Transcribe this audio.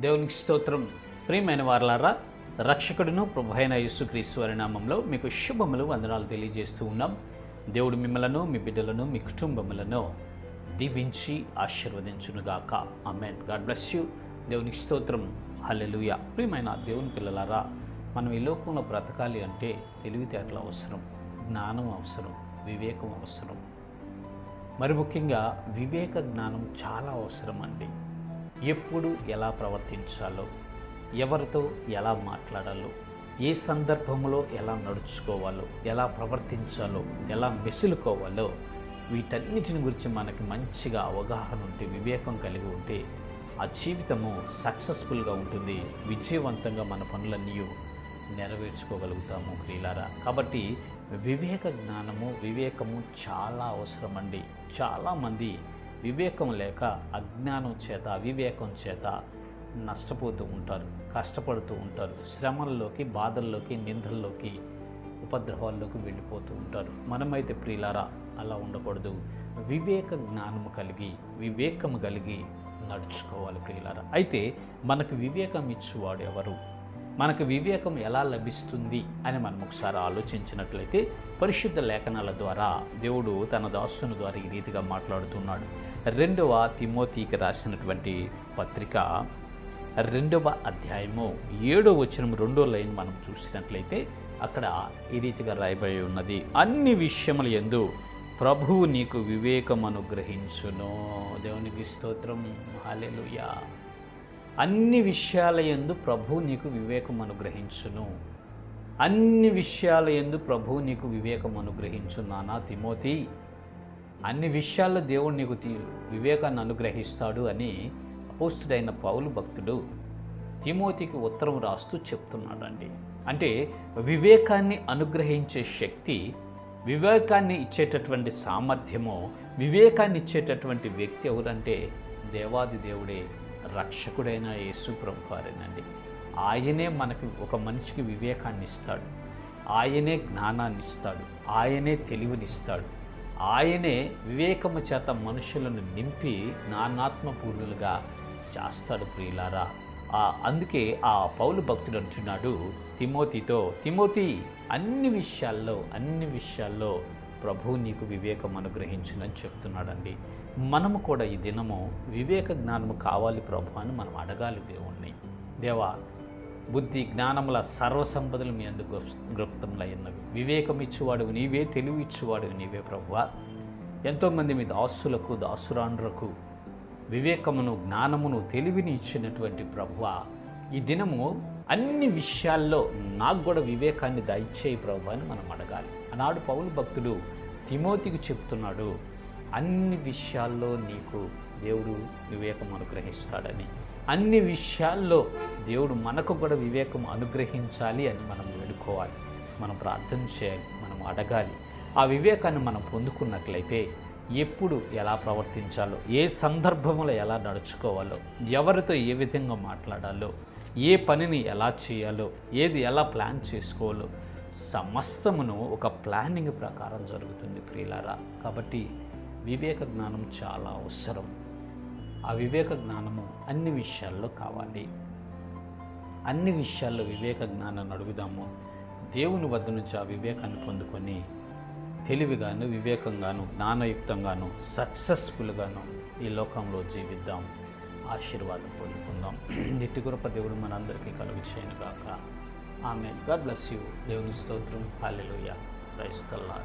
దేవునికి స్తోత్రం. ప్రియమైన వారలారా రక్షకుడును ప్రభైన యేసుక్రీస్తు వారి నామంలో మీకు శుభములు వందనాలు తెలియజేస్తూ ఉన్నాం. దేవుడు మిమ్మలను మీ బిడ్డలను మీ కుటుంబములను దీవించి ఆశీర్వదించునుగాక అమెన్ గాడ్ బ్లెస్ యూ. దేవునికి స్తోత్రం. హల్లెలుయ. ప్రియమైన దేవుని పిల్లలారా మనం ఈ లోకంలో బ్రతకాలి అంటే తెలివితేటలు అవసరం జ్ఞానం అవసరం వివేకం అవసరం. మరి ముఖ్యంగా వివేక జ్ఞానం చాలా అవసరం అండి. ఎప్పుడు ఎలా ప్రవర్తించాలో ఎవరితో ఎలా మాట్లాడాలో ఏ సందర్భంలో ఎలా నడుచుకోవాలో ఎలా ప్రవర్తించాలో ఎలా మెసులుకోవాలో వీటన్నిటిని గురించి మనకి మంచిగా అవగాహన ఉంటే వివేకం కలిగి ఉంటే ఆ జీవితము సక్సెస్ఫుల్గా ఉంటుంది. విజయవంతంగా మన పనులన్నీ నెరవేర్చుకోగలుగుతాము ప్రియులారా. కాబట్టి వివేక జ్ఞానము వివేకము చాలా అవసరమండి. చాలామంది వివేకం లేక అజ్ఞానం చేత అవివేకం చేత నష్టపోతూ ఉంటారు కష్టపడుతూ ఉంటారు. శ్రమల్లోకి బాధల్లోకి నిందల్లోకి ఉపద్రవాల్లోకి వెళ్ళిపోతూ ఉంటారు. మనమైతే ప్రియులారా అలా ఉండకూడదు. వివేక జ్ఞానము కలిగి వివేకము కలిగి నడుచుకోవాలి ప్రియులారా. అయితే మనకు వివేకం ఇచ్చేవాడు ఎవరు? మనకు వివేకం ఎలా లభిస్తుంది అని మనం ఒకసారి ఆలోచించినట్లయితే పరిశుద్ధ లేఖనాల ద్వారా దేవుడు తన దాసుని ద్వారా ఈ రీతిగా మాట్లాడుతున్నాడు. రెండవ తిమోతికి రాసినటువంటి పత్రిక రెండవ అధ్యాయము ఏడో వచనం రెండో లైన్ మనం చూసినట్లయితే అక్కడ ఈ రీతిగా రాయబడి ఉన్నది. అన్ని విషయముల ఎందు ప్రభువు నీకు వివేకం అనుగ్రహించును. దేవునికి స్తోత్రం. హాలెలుయా అన్ని విషయాల యందు ప్రభు నీకు వివేకం అనుగ్రహించును. అన్ని విషయాల యందు ప్రభు నీకు వివేకం అనుగ్రహించు నానా తిమోతి. అన్ని విషయాల్లో దేవుడు నీకు తి- వివేకాన్ని అనుగ్రహిస్తాడు అని అపోస్తుడైన పౌలు భక్తుడు తిమోతికి ఉత్తరం రాస్తూ చెప్తున్నాడండి. అంటే వివేకాన్ని అనుగ్రహించే శక్తి వివేకాన్ని ఇచ్చేటటువంటి సామర్థ్యము వివేకాన్ని ఇచ్చేటటువంటి వ్యక్తి ఎవరంటే దేవాది దేవుడే రక్షకుడైన యేసు ప్రభువారేనండి. ఆయనే మనకు ఒక మనిషికి వివేకాన్ని ఇస్తాడు ఆయనే జ్ఞానాన్ని ఇస్తాడు ఆయనే తెలివినిస్తాడు. ఆయనే వివేకము చేత మనుషులను నింపి జ్ఞానాత్మపూర్ణులుగా చేస్తాడు ప్రియులారా. అందుకే ఆ పౌలు భక్తుడు అంటున్నాడు తిమోతితో తిమోతి అన్ని విషయాల్లో అన్ని విషయాల్లో ప్రభు నీకు వివేకం అనుగ్రహించునని చెప్తున్నాడండి. మనము కూడా ఈ దినము వివేక జ్ఞానము కావాలి ప్రభు అని మనం అడగాలి దేవుణ్ణి. దేవా బుద్ధి జ్ఞానముల సర్వసంపదలు మీ అందుకు గృప్తములైనవి వివేకం ఇచ్చువాడు నీవే తెలివి ఇచ్చువాడు నీవే ప్రభువా. ఎంతోమంది మీ దాసులకు దాసురాండ్రకు వివేకమును జ్ఞానమును తెలివిని ఇచ్చినటువంటి ప్రభువ ఈ దినము అన్ని విషయాల్లో నాకు కూడా వివేకాన్ని దయచేయి ప్రభు అని మనం అడగాలి. ఆనాడు పౌలు భక్తుడు తిమోతికి చెప్తున్నాడు అన్ని విషయాల్లో నీకు దేవుడు వివేకం అనుగ్రహిస్తాడని. అన్ని విషయాల్లో దేవుడు మనకు కూడా వివేకం అనుగ్రహించాలి అని మనం వేడుకోవాలి. మనం ప్రార్థన చేయాలి మనం అడగాలి. ఆ వివేకాన్ని మనం పొందుకున్నట్లయితే ఎప్పుడు ఎలా ప్రవర్తించాలో ఏ సందర్భంలో ఎలా నడుచుకోవాలో ఎవరితో ఏ విధంగా మాట్లాడాలో ఏ పనిని ఎలా చేయాలో ఏది ఎలా ప్లాన్ చేసుకోవాలో సమస్తమును ఒక ప్లానింగ్ ప్రకారం జరుగుతుంది ప్రియులారా. కాబట్టి వివేక జ్ఞానం చాలా అవసరం. ఆ వివేక జ్ఞానము అన్ని విషయాల్లో కావాలి. అన్ని విషయాల్లో వివేక జ్ఞానాన్ని అడుగుదాము. దేవుని వద్ద నుంచి ఆ వివేకాన్ని పొందుకొని తెలివిగాను వివేకంగాను జ్ఞానయుక్తంగాను సక్సెస్ఫుల్గాను ఈ లోకంలో జీవిద్దాం. ఆశీర్వాదం పొందుకుందాం. నిట్టి కృప దేవుడు మనందరికీ కలుగు చేయను కాక ఆమె గాడ్ బ్లెస్ యూ దేవుని స్తోత్రం హాలెలుయ క్రైస్తల్లా